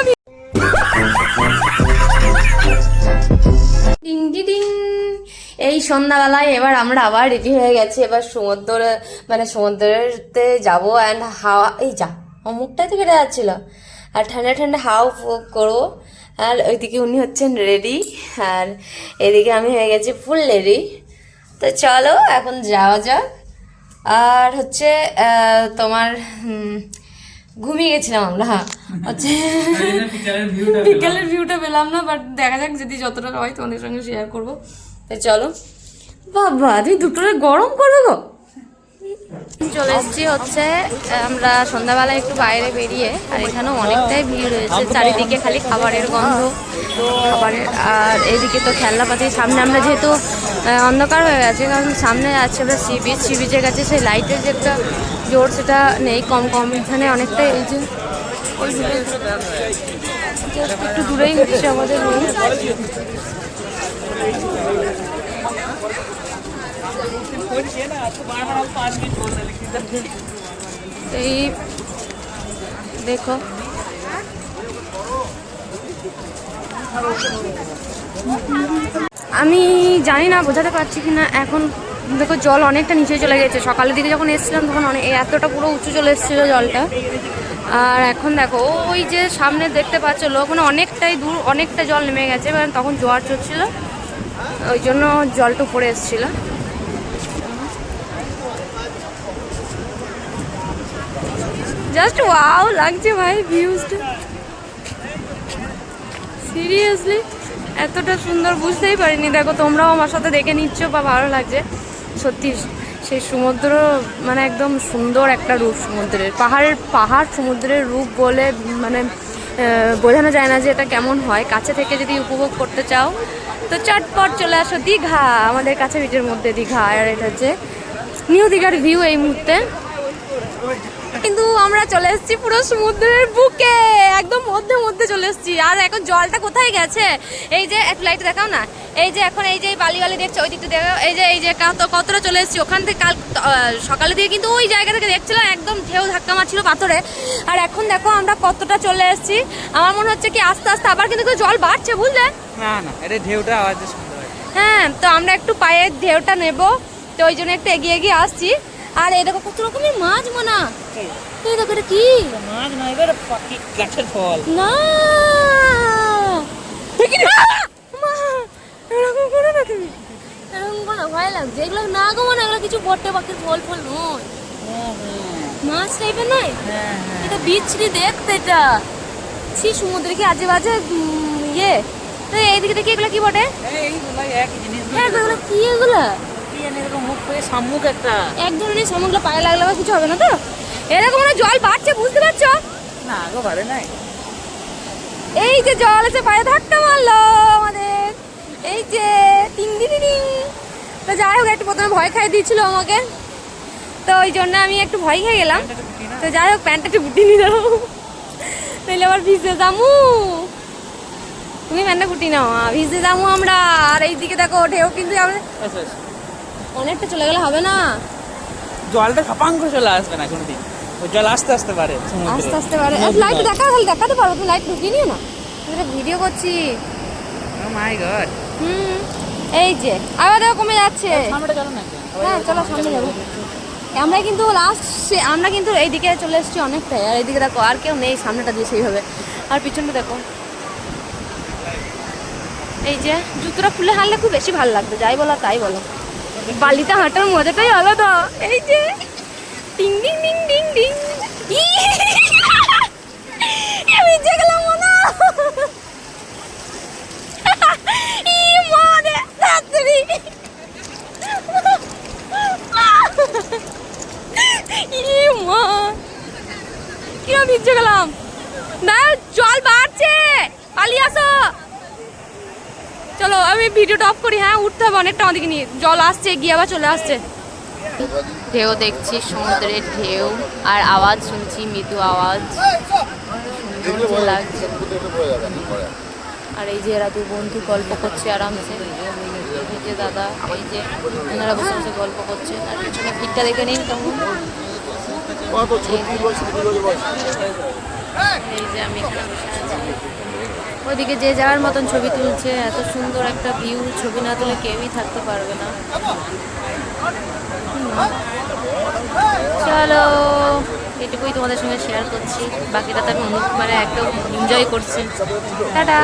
আমি? এই সন্ধ্যাবেলায় এবার আমরা আবার রেডি হয়ে গেছি। এবার সমুদ্র মানে সমুদ্রতে যাব অ্যান্ড হাওয়া এই যা, অমুকটাই তো কেটে যাচ্ছিল। আর ঠান্ডা ঠান্ডা হাওয়া করব। আর ওইদিকে উনি হচ্ছেন রেডি। আর এদিকে আমি হয়ে গেছি ফুল রেডি। তো চলো, এখন যাওয়া যাক। আর হচ্ছে তোমার ঘুমিয়ে গেছিলাম আমরা হচ্ছে বিকেলের ভিউটা পেলাম। না বাট দেখা যাক যদি যতটা হয় তোমাদের সঙ্গে শেয়ার করব। তাই চলো। বাবা তুমি দুটোরে গরম করবে গো। চলে এসেছি হচ্ছে আমরা সন্ধ্যাবেলায় একটু বাইরে বেরিয়ে আর এখানেও অনেকটাই ভিড় রয়েছে। চারিদিকে খালি খাবারের গন্ধ খাবারের আর এইদিকে তো খেলনাপাতির সামনে আমরা যেহেতু অন্ধকার হয়ে গেছে কারণ সামনে আছে আমরা সি বিচ সি বিচের কাছে সেই লাইটের যে একটা জোর সেটা নেই, কম কম এখানে অনেকটাই এই যে একটু দূরেই হচ্ছে আমাদের রুম এই দেখো। আমি জানি না, বোঝাতে পারছি কি না এখন দেখো জল অনেকটা নিচে চলে গেছে। সকালের দিকে যখন এসেছিলাম তখন অনেক এতটা পুরো উঁচু চলে এসেছিল জলটা। আর এখন দেখো, ওই যে সামনে দেখতে পাচ্ছ লোক মানে অনেকটাই দূর, অনেকটা জল নেমে গেছে। মানে তখন জোয়ার চলছিল ওই জন্য জলটা উপরে এসেছিল। জাস্ট ওয়াও, লাগছে ভাই ভিউজটা। সিরিয়াসলি, এতটা সুন্দর, বুঝতেই পারিনি। দেখো তোমরাও আমার সাথে দেখে নিচ্ছ বা ভালো লাগছে। সত্যি সেই সমুদ্র মানে একদম সুন্দর একটা রূপ সমুদ্রের। পাহাড়ের পাহাড় সমুদ্রের রূপ বলে মানে বোঝানো যায় না যে এটা কেমন হয়। কাছে থেকে যদি উপভোগ করতে চাও, তো চটপট চলে আসো দীঘা। আমাদের কাছে বিচের মধ্যে দীঘা, আর এটা হচ্ছে নিউ দীঘার ভিউ এই মুহূর্তে। কিন্তু আমরা চলে এসেছি পুরো সমুদ্রের বুকে একদম মধ্যে মধ্যে চলে এসেছি। আর এখন জলটা কোথায় গেছে? এই যে একটু লাইট দেখাও না? এই যে এখন এই যে বালি বালি দেখছ ওই দিকটা দেখো এই যে এই যে কত- কতটা চলে এসেছি। ওখান থেকে কাল সকালে দিয়ে কিন্তু ওই জায়গা থেকে দেখছিলাম একদম ঢেউ ধাক্কা মারছিল পাথরে। আর এখন দেখো আমরা কতটা চলে এসেছি। আমার মনে হচ্ছে কি আস্তে আস্তে আবার কিন্তু জল বাড়ছে বুঝলে? না না এটা ঢেউটা আওয়াজে হ্যাঁ তো আমরা একটু পায়ের ঢেউটা নেব। তো ওই জন্য একটু এগিয়ে এগিয়ে আসছি। আর দেখো কত রকমের মাছ মোনা? এই দেখো এটা কি? মাছ নয় এবার পাখি গাছের ফল। না। এরকম করো না তুমি। এরকম করো ভয় লাগছে। এগুলো না গো না এগুলো কিছু বটে পাখির ফল ফল নয়। মাছ টাইপের নয়? হ্যাঁ হ্যাঁ। এটা বিচ্ছিরি দেখতে এটা। ছি সমুদ্রে কি আজে বাজে ইয়ে? তো এইদিকে দেখি এগুলো কি বটে? হ্যাঁ এগুলো কি এগুলো? জানি এরকম মুখ পেয়ে সম্মুখ একটা। এক ধরনের সামগ্রী পায়ে লাগলে কিছু হবে না তো? এরকম জল বাড়ছে বুঝতে পারছ? না আগো বাড়ে নাই। এই যে জল এসে পায়ে ধাক্কা মারলো আমাদের। এই যে ডিং ডিং তো যাই হোক একটু প্রথমে ভয় খাই দিয়েছিল আমাকে। তো ওই জন্য আমি একটু ভয় খেয়ে গেলাম। তো যাই হোক প্যান্টটা একটু গুটি নিয়ে দাও তাহলে আবার ভিজে যামু। তুমি প্যান্টটা গুটি নাও। ভিজে যামু আমরা। আর এইদিকে দেখো ঢেউ কিন্তু আমাদের অনেকটা চলে গেলে হবে না? জলটা খপাং করে চলে আসবে না কোনোদিন। ওই জল আস্তে আস্তে পারে আস্তে আস্তে পারে লাইট দেখা তাহলে দেখাতে পারো। তুমি লাইট ঢুকিয়ে নিও না। তুমি ভিডিও করছি। ও মাই গড হুম এই যে আবার দেখো কমে যাচ্ছে। সামনেটা চলো না হ্যাঁ চলো সামনে যাব। আমরা কিন্তু লাস্ট আমরা কিন্তু এইদিকে চলে এসেছি অনেকটাই। আর এইদিকে দেখো আর কেউ নেই সামনেটা দিয়ে সেইভাবে। আর পিছনটা দেখো। এই যে জুতোটা খুলে হাঁটলে খুব বেশি ভালো লাগবে। যাই বলো তাই বলো। বালিতে হাঁটার মজাটাই আলাদা। এই যে, ডিং ডিং ডিং ডিং গেলাম না জল বাড়ছে। পালিয়ে আসো। চলো আমি ভিডিওটা অফ করি হ্যাঁ উঠতে হবে অনেকটা আমাদেরকে নিয়ে। জল আসছে গিয়ে আবার চলে আসছে। ঢেউ দেখছি সমুদ্রের ঢেউ আর আওয়াজ শুনছি মৃদু আওয়াজ। সুন্দর লাগছে। আর এই যে এরা দু বন্ধু গল্প করছে আরামসে। এই যে দাদা এই যে ওনারা বসে বসে গল্প করছে। আর পিছনে ভিড়টা দেখে নিন কেমন। এই যে আমি ওইদিকে যে যার মতন ছবি তুলছে, এত সুন্দর একটা ভিউ ছবি না তুলে কেউই থাকতে পারবে না। চলো, এটুকুই তোমাদের সঙ্গে শেয়ার করছি। বাকিটা তো আমি মানে একদম এনজয় করছি। টাটা!